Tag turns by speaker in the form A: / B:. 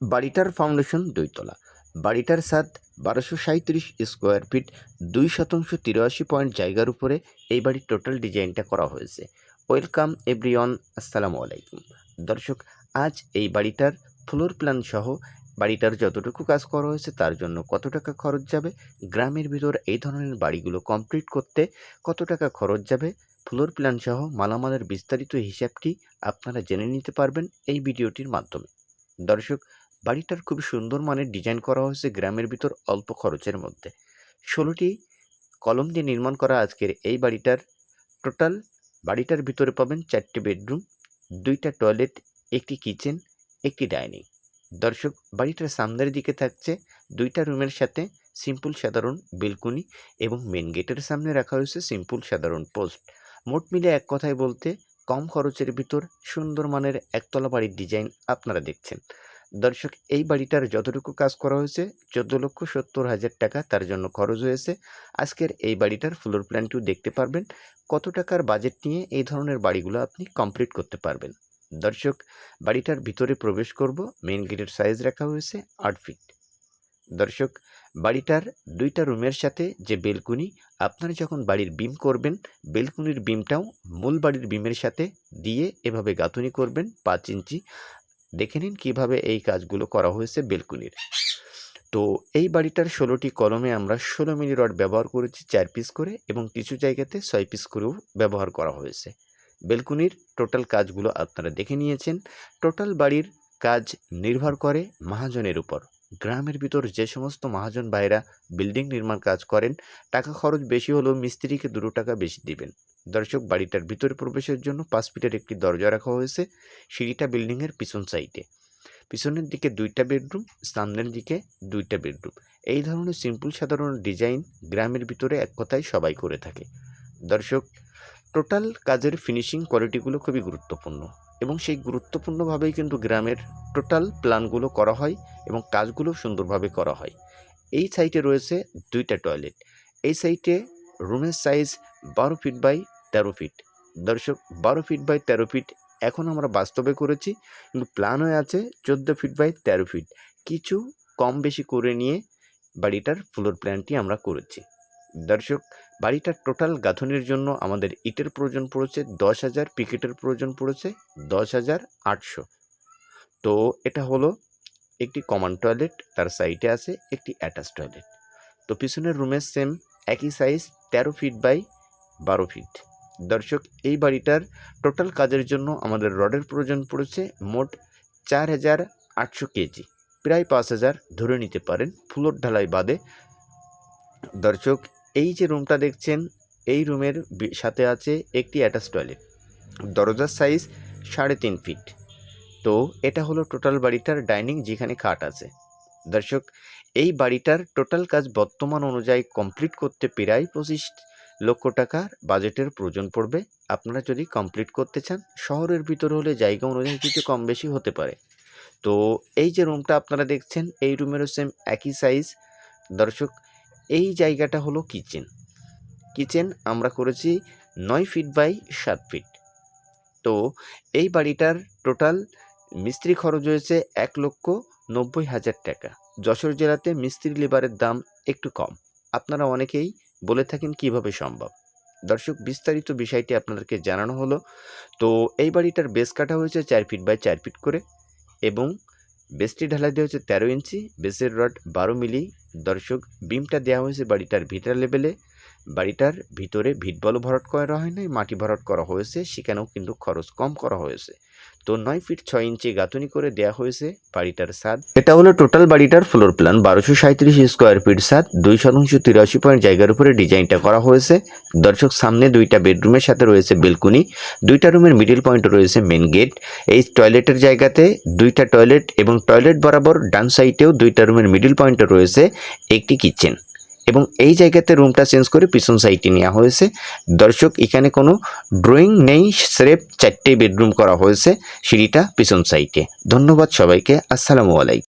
A: বাড়িটার ফাউন্ডেশন দুইতলা। বাড়িটার ছাদ বারোশো সাঁত্রিশ স্কোয়ার ফিট, দুই শতাংশ তিরাশি পয়েন্ট জায়গার উপরে এই বাড়ির টোটাল ডিজাইনটা করা হয়েছে। ওয়েলকাম এভরিওয়ান, আসসালামু আলাইকুম। দর্শক, আজ এই বাড়িটার ফ্লোর প্ল্যান সহ বাড়িটার যতটুকু কাজ করা হয়েছে তার জন্য কত টাকা খরচ যাবে, গ্রামের ভিতর এই ধরনের বাড়িগুলো কমপ্লিট করতে কত টাকা খরচ যাবে, ফ্লোর প্ল্যান সহ মালামালের বিস্তারিত হিসাবটি আপনারা জেনে নিতে পারবেন এই ভিডিওটির মাধ্যমে। দর্শক বাড়িটার খুবই সুন্দর মানের ডিজাইন করা হয়েছে গ্রামের ভিতর অল্প খরচের মধ্যে। ষোলোটি কলম দিয়ে নির্মাণ করা আজকের এই বাড়িটার টোটাল বাড়িটার ভিতরে পাবেন চারটি বেডরুম, দুইটা টয়লেট, একটি কিচেন, একটি ডাইনিং। দর্শক, বাড়িটার সামনের দিকে থাকছে দুইটা রুমের সাথে সিম্পল সাধারণ বেলকুনি এবং মেন গেটের সামনে রাখা হয়েছে সিম্পল সাধারণ পোস্ট। মোট মিলে এক কথায় বলতে, কম খরচের ভিতর সুন্দর মানের একতলা বাড়ির ডিজাইন আপনারা দেখছেন। দর্শক, এই বাড়িটার যতটুকু কাজ করা হয়েছে, চোদ্দ লক্ষ সত্তর হাজার টাকা তার জন্য খরচ হয়েছে। আজকের এই বাড়িটার ফ্লোর প্ল্যানটিও দেখতে পারবেন। কত টাকার বাজেট নিয়ে এই ধরনের বাড়িগুলো আপনি কমপ্লিট করতে পারবেন। দর্শক, বাড়িটার ভিতরে প্রবেশ করব। মেন গেটের সাইজ রাখা হয়েছে আট ফিট দর্শক, বাড়িটার দুইটা রুমের সাথে যে বেলকুনি আপনারা যখন বাড়ির বিম করবেন বেলকুনির বিমটাও মূল বাড়ির বিমের সাথে দিয়ে এভাবে গাঁথুনি করবেন পাঁচ ইঞ্চি। দেখে নিন কীভাবে এই কাজগুলো করা হয়েছে বেলকুনির। তো এই বাড়িটার ষোলোটি কলমে আমরা ষোলো মিলি রড ব্যবহার করেছি চার পিস করে এবং কিছু জায়গাতে ছয় পিস করেও ব্যবহার করা হয়েছে। বেলকুনির টোটাল কাজগুলো আপনারা দেখে নিয়েছেন। টোটাল বাড়ির কাজ নির্ভর করে মহাজনের উপর। গ্রামের ভিতর যে সমস্ত মহাজন ভাইরা বিল্ডিং নির্মাণ কাজ করেন, টাকা খরচ বেশি হলেও মিস্ত্রিকে দুটো টাকা বেশি দিবেন। দর্শক, বাড়িটার ভিতরে প্রবেশের জন্য পাঁচ ফিটের একটি দরজা রাখা হয়েছে, সিঁড়িটা বিল্ডিংয়ের পিছন সাইডে। পিছনের দিকে দুইটা বেডরুম, সামনের দিকে দুইটা বেডরুম। এই ধরনের সিম্পল সাধারণ ডিজাইন গ্রামের ভিতরে এক কথায় সবাই করে থাকে। দর্শক, টোটাল কাজের ফিনিশিং কোয়ালিটিগুলো খুবই গুরুত্বপূর্ণ এবং সেই গুরুত্বপূর্ণভাবেই কিন্তু গ্রামের টোটাল প্ল্যানগুলো করা হয় এবং কাজগুলো সুন্দরভাবে করা হয়। এই সাইটে রয়েছে দুইটা টয়লেট। এই সাইটে রুমের সাইজ বারো ফিট বাই তেরো ফিট দর্শক, বারো ফিট বাই তেরো ফিট এখন আমরা বাস্তবে করেছি। কিন্তু প্ল্যান হয়ে আছে চোদ্দ ফিট বাই তেরো ফিট কিছু কম বেশি করে নিয়ে বাড়িটার ফ্লোর প্ল্যানটি আমরা করেছি। দর্শক, বাড়িটার টোটাল গাঁথনির জন্য আমাদের ইটের প্রয়োজন পড়েছে দশ হাজার, পিকেটের প্রয়োজন পড়েছে দশ হাজার আটশো। তো এটা হলো একটি কমন টয়লেট তার সাইডে আছে একটি অ্যাটাচ টয়লেট তো পিছনের রুমের সেম একই সাইজ তেরো ফিট বাই বারো ফিট দর্শক, এই বাড়িটার টোটাল কাজের জন্য আমাদের রডের প্রয়োজন পড়েছে মোট চার হাজার আটশো কেজি। প্রায় পাঁচ হাজার ধরে নিতে পারেন ফ্লোর ঢালাই বাদে। দর্শক, এই যে রুমটা দেখছেন, এই রুমের সাথে আছে একটি অ্যাটাচ টয়লেট। দরজার সাইজ সাড়ে তিন ফিট। তো এটা হলো টোটাল বাড়িটার ডাইনিং যেখানে খাট আছে। দর্শক, এই বাড়িটার টোটাল কাজ বর্তমান অনুযায়ী কমপ্লিট করতে প্রায় পঁচিশ লক্ষ টাকার বাজেটের প্রয়োজন পড়বে। আপনারা যদি কমপ্লিট করতে চান, শহরের ভিতর হলে জায়গা অনুযায়ী কিছু কম বেশি হতে পারে। তো এই যে রুমটা আপনারা দেখছেন, এই রুমেরও সেম একই সাইজ দর্শক, এই জায়গাটা হলো কিচেন কিচেন আমরা করেছি নয় ফিট বাই সাত ফিট তো এই বাড়িটার টোটাল মিস্ত্রি খরচ হয়েছে এক লক্ষ নব্বই হাজার টাকা। যশোর জেলাতে মিস্ত্রি লেবারের দাম একটু কম। আপনারা অনেকেই বলে থাকেন কীভাবে সম্ভব? দর্শক, বিস্তারিত বিষয়টি আপনাদেরকে জানানো হলো। তো এই বাড়িটার বেস কাটা হয়েছে চার ফিট বাই চার ফিট করে এবং বেসটি ঢালাই দেওয়া হয়েছে তেরো ইঞ্চি। বেসের রড বারো মিলি। দর্শক বিমটা দেওয়া হয়েছে বাড়িটার ভিটার লেভেলে বাড়িটার ভিতরে ভিট বলও ভরাট করা হয় নাই, মাটি ভরাট করা হয়েছে, সেখানেও কিন্তু খরচ কম করা হয়েছে। তো নয় ফিট ছয় ইঞ্চি গাঁথনি করে দেওয়া হয়েছে বাড়িটার ছাদ। এটা হলো টোটাল বাড়িটার ফ্লোর প্ল্যান, বারোশো সাঁত্রিশ স্কোয়ার ফিট ছাদ, দুই শতাংশ তিরাশি পয়েন্ট জায়গার উপরে ডিজাইনটা করা হয়েছে। দর্শক, সামনে দুইটা বেডরুমের সাথে রয়েছে বেলকুনি, দুইটা রুমের মিডিল পয়েন্টে রয়েছে মেন গেট। এই টয়লেটের জায়গাতে দুইটা টয়লেট এবং টয়লেট বরাবর ডান সাইডেও দুইটা রুমের মিডিল পয়েন্টে রয়েছে, একটি কিচেন। এবং এই জায়গাতে রুমটা চেঞ্জ করে পিছন সাইডে নেওয়া হয়েছে। দর্শক, এখানে কোনো ড্রয়িং নেই, স্রেফ চারটে বেডরুম করা হয়েছে সিঁড়িটা পিছন সাইডে ধন্যবাদ সবাইকে, আসসালামু আলাইকুম।